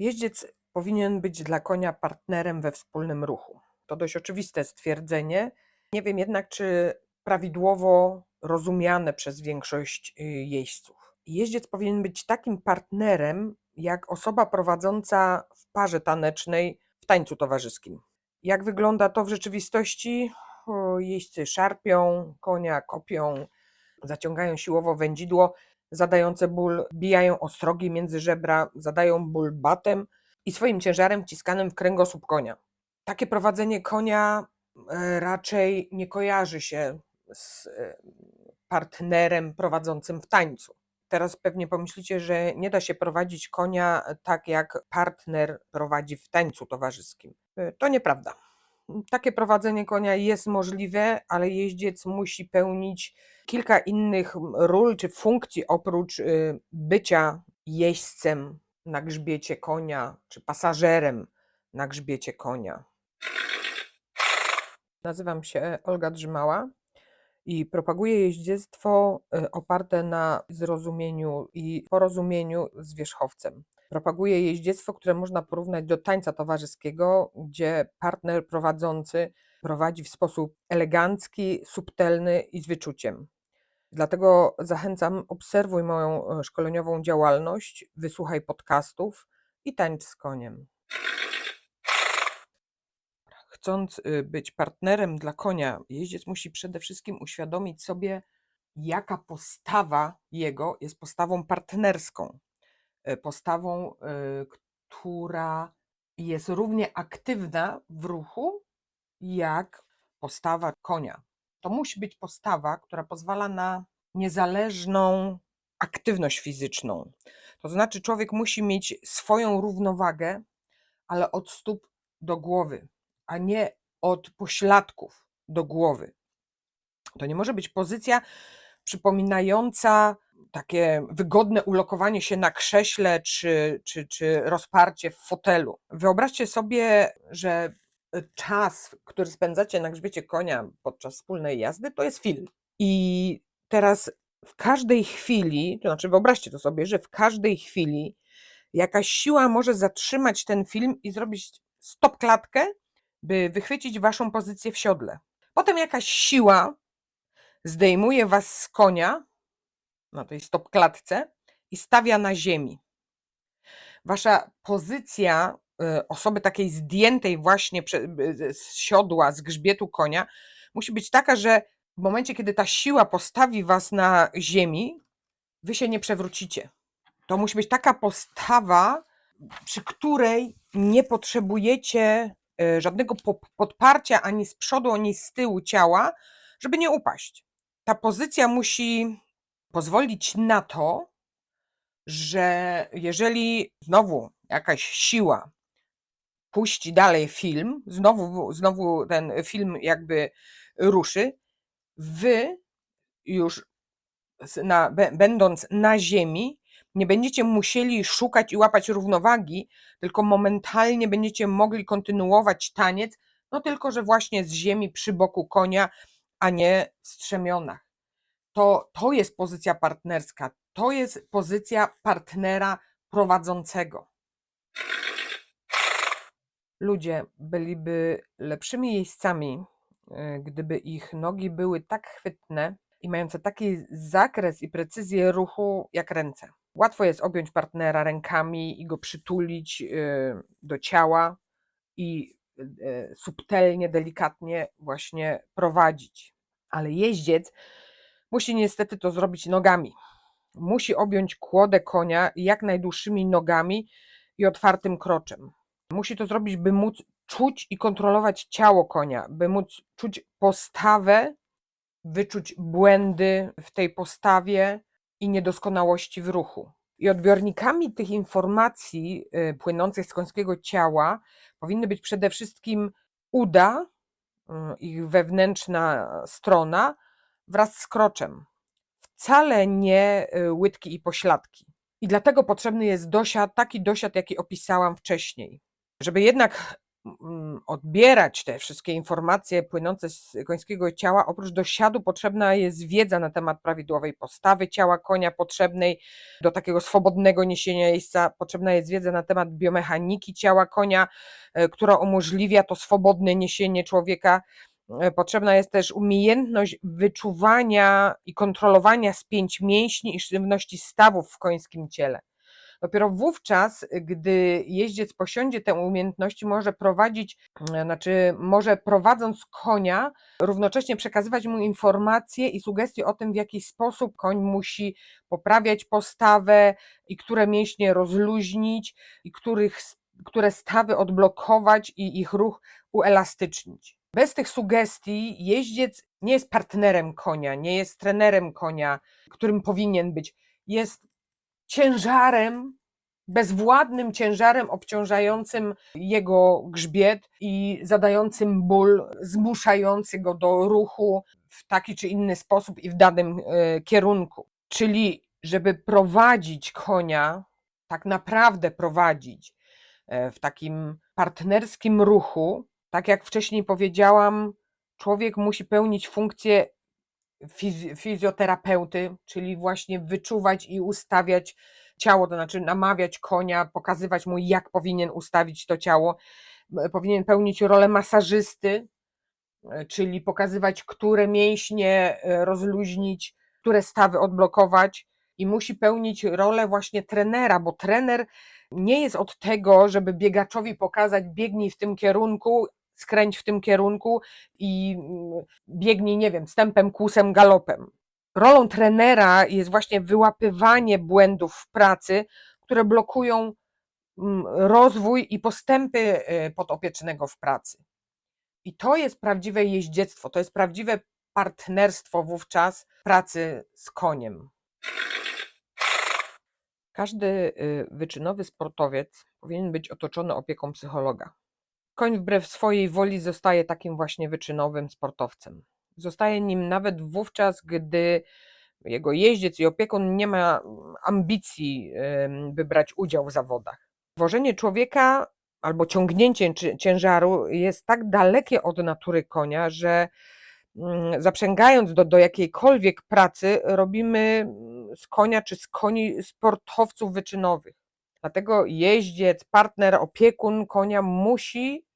Jeździec powinien być dla konia partnerem we wspólnym ruchu. To dość oczywiste stwierdzenie. Nie wiem jednak, czy prawidłowo rozumiane przez większość y, jeźdźców. Jeździec powinien być takim partnerem, jak osoba prowadząca w parze tanecznej w tańcu towarzyskim. Jak wygląda to w rzeczywistości? Jeźdźcy szarpią, konia kopią, zaciągają siłowo wędzidło, zadające ból, bijają ostrogi między żebra, zadają ból batem i swoim ciężarem wciskanym w kręgosłup konia. Takie prowadzenie konia e, raczej nie kojarzy się z e, partnerem prowadzącym w tańcu. Teraz pewnie pomyślicie, że nie da się prowadzić konia tak, jak partner prowadzi w tańcu towarzyskim. E, To nieprawda. Takie prowadzenie konia jest możliwe, ale jeździec musi pełnić kilka innych ról czy funkcji oprócz y, bycia jeźdźcem na grzbiecie konia czy pasażerem na grzbiecie konia. Nazywam się Olga Drzymała i propaguję jeździectwo y, oparte na zrozumieniu i porozumieniu z wierzchowcem. Propaguję jeździectwo, które można porównać do tańca towarzyskiego, gdzie partner prowadzący prowadzi w sposób elegancki, subtelny i z wyczuciem. Dlatego zachęcam, obserwuj moją e, szkoleniową działalność, wysłuchaj podcastów i tańcz z koniem. Chcąc y, być partnerem dla konia, jeździec musi przede wszystkim uświadomić sobie, jaka postawa jego jest postawą partnerską, postawą, y, która jest równie aktywna w ruchu, jak postawa konia. To musi być postawa, która pozwala na niezależną aktywność fizyczną. To znaczy, człowiek musi mieć swoją równowagę, ale od stóp do głowy, a nie od pośladków do głowy. To nie może być pozycja przypominająca takie wygodne ulokowanie się na krześle czy, czy, czy rozparcie w fotelu. Wyobraźcie sobie, że czas, który spędzacie na grzbiecie konia podczas wspólnej jazdy, to jest film. I teraz w każdej chwili, to znaczy wyobraźcie to sobie, że w każdej chwili jakaś siła może zatrzymać ten film i zrobić stop klatkę, by wychwycić waszą pozycję w siodle. Potem jakaś siła zdejmuje was z konia na tej stop klatce i stawia na ziemi. Wasza pozycja y, osoby takiej zdjętej właśnie y, z siodła, z grzbietu konia, musi być taka, że w momencie, kiedy ta siła postawi was na ziemi, wy się nie przewrócicie. To musi być taka postawa, przy której nie potrzebujecie y, żadnego po- podparcia ani z przodu, ani z tyłu ciała, żeby nie upaść. Ta pozycja musi pozwolić na to, że jeżeli znowu jakaś siła puści dalej film, znowu, znowu ten film jakby ruszy, wy już na, bę- będąc na ziemi, nie będziecie musieli szukać i łapać równowagi, tylko momentalnie będziecie mogli kontynuować taniec, no tylko że właśnie z ziemi przy boku konia, a nie w strzemionach. To, to jest pozycja partnerska, to jest pozycja partnera prowadzącego. Ludzie byliby lepszymi jeźdźcami, e, gdyby ich nogi były tak chwytne i mające taki zakres i precyzję ruchu jak ręce. Łatwo jest objąć partnera rękami i go przytulić e, do ciała i e, subtelnie, delikatnie właśnie prowadzić. Ale jeździec musi niestety to zrobić nogami. Musi objąć kłodę konia jak najdłuższymi nogami i otwartym kroczem. Musi to zrobić, by móc czuć i kontrolować ciało konia, by móc czuć postawę, wyczuć błędy w tej postawie i niedoskonałości w ruchu. I odbiornikami tych informacji y, płynących z końskiego ciała powinny być przede wszystkim uda, y, ich wewnętrzna strona wraz z kroczem. Wcale nie y, łydki i pośladki. I dlatego potrzebny jest dosiad, taki dosiad, jaki opisałam wcześniej. Żeby jednak mm, odbierać te wszystkie informacje płynące z końskiego ciała, oprócz dosiadu potrzebna jest wiedza na temat prawidłowej postawy ciała konia, potrzebnej do takiego swobodnego niesienia jeźdźca, potrzebna jest wiedza na temat biomechaniki ciała konia, e, która umożliwia to swobodne niesienie człowieka. E, Potrzebna jest też umiejętność wyczuwania i kontrolowania spięć mięśni i sztywności stawów w końskim ciele. Dopiero wówczas, gdy jeździec posiądzie te umiejętności, może prowadzić, e, znaczy może prowadząc konia, równocześnie przekazywać mu informacje i sugestie o tym, w jaki sposób koń musi poprawiać postawę i które mięśnie rozluźnić i których, które stawy odblokować i ich ruch uelastycznić. Bez tych sugestii jeździec nie jest partnerem konia, nie jest trenerem konia, którym powinien być. Jest ciężarem, bezwładnym ciężarem obciążającym jego grzbiet i zadającym ból, zmuszający go do ruchu w taki czy inny sposób i w danym e, kierunku. Czyli, żeby prowadzić konia, tak naprawdę prowadzić e, w takim partnerskim ruchu, tak jak wcześniej powiedziałam, człowiek musi pełnić funkcję fiz- fizjoterapeuty, czyli właśnie wyczuwać i ustawiać ciało, to znaczy namawiać konia, pokazywać mu, jak powinien ustawić to ciało. Powinien pełnić rolę masażysty, e, czyli pokazywać, które mięśnie e, rozluźnić, które stawy odblokować i musi pełnić rolę właśnie trenera, bo trener nie jest od tego, żeby biegaczowi pokazać, biegnij w tym kierunku, skręć w tym kierunku i mm, biegnij, nie wiem, stępem, kłusem, galopem. Rolą trenera jest właśnie wyłapywanie błędów w pracy, które blokują mm, rozwój i postępy e, podopiecznego w pracy. I to jest prawdziwe jeździectwo, to jest prawdziwe partnerstwo wówczas pracy z koniem. Każdy y, wyczynowy sportowiec powinien być otoczony opieką psychologa. Koń wbrew swojej woli zostaje takim właśnie wyczynowym sportowcem. Zostaje nim nawet wówczas, gdy jego jeździec i opiekun nie ma mm, ambicji, by brać udział w zawodach. Wożenie człowieka albo ciągnięcie ciężaru jest tak dalekie od natury konia, że mm, zaprzęgając do, do jakiejkolwiek pracy, robimy mm, z konia czy z koni sportowców wyczynowych. Dlatego jeździec, partner, opiekun konia musi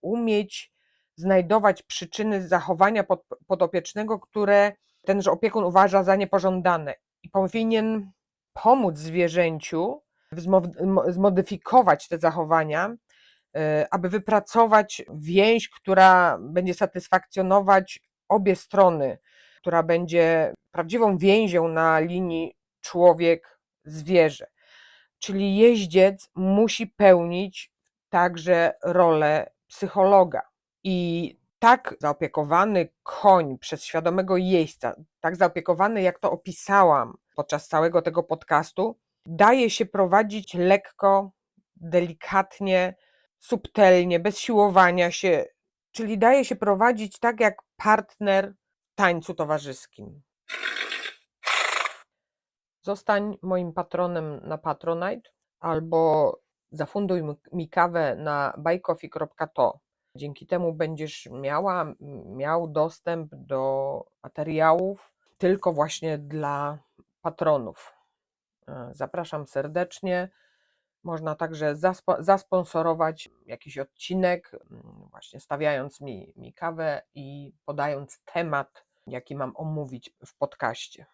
umieć znajdować przyczyny zachowania pod, podopiecznego, które tenże opiekun uważa za niepożądane i powinien pomóc zwierzęciu zmodyfikować te zachowania, y, aby wypracować więź, która będzie satysfakcjonować obie strony, która będzie prawdziwą więzią na linii człowiek-zwierzę. Czyli jeździec musi pełnić także rolę psychologa. I tak zaopiekowany koń przez świadomego jeźdźca, tak zaopiekowany, jak to opisałam podczas całego tego podcastu, daje się prowadzić lekko, delikatnie, subtelnie, bez siłowania się, czyli daje się prowadzić tak jak partner w tańcu towarzyskim. Zostań moim patronem na Patronite albo zafunduj mi kawę na buycoffee.to. Dzięki temu będziesz miała, miał dostęp do materiałów tylko właśnie dla patronów. E, Zapraszam serdecznie. Można także zaspo- zasponsorować jakiś odcinek, właśnie stawiając mi, mi kawę i podając temat, jaki mam omówić w podcaście.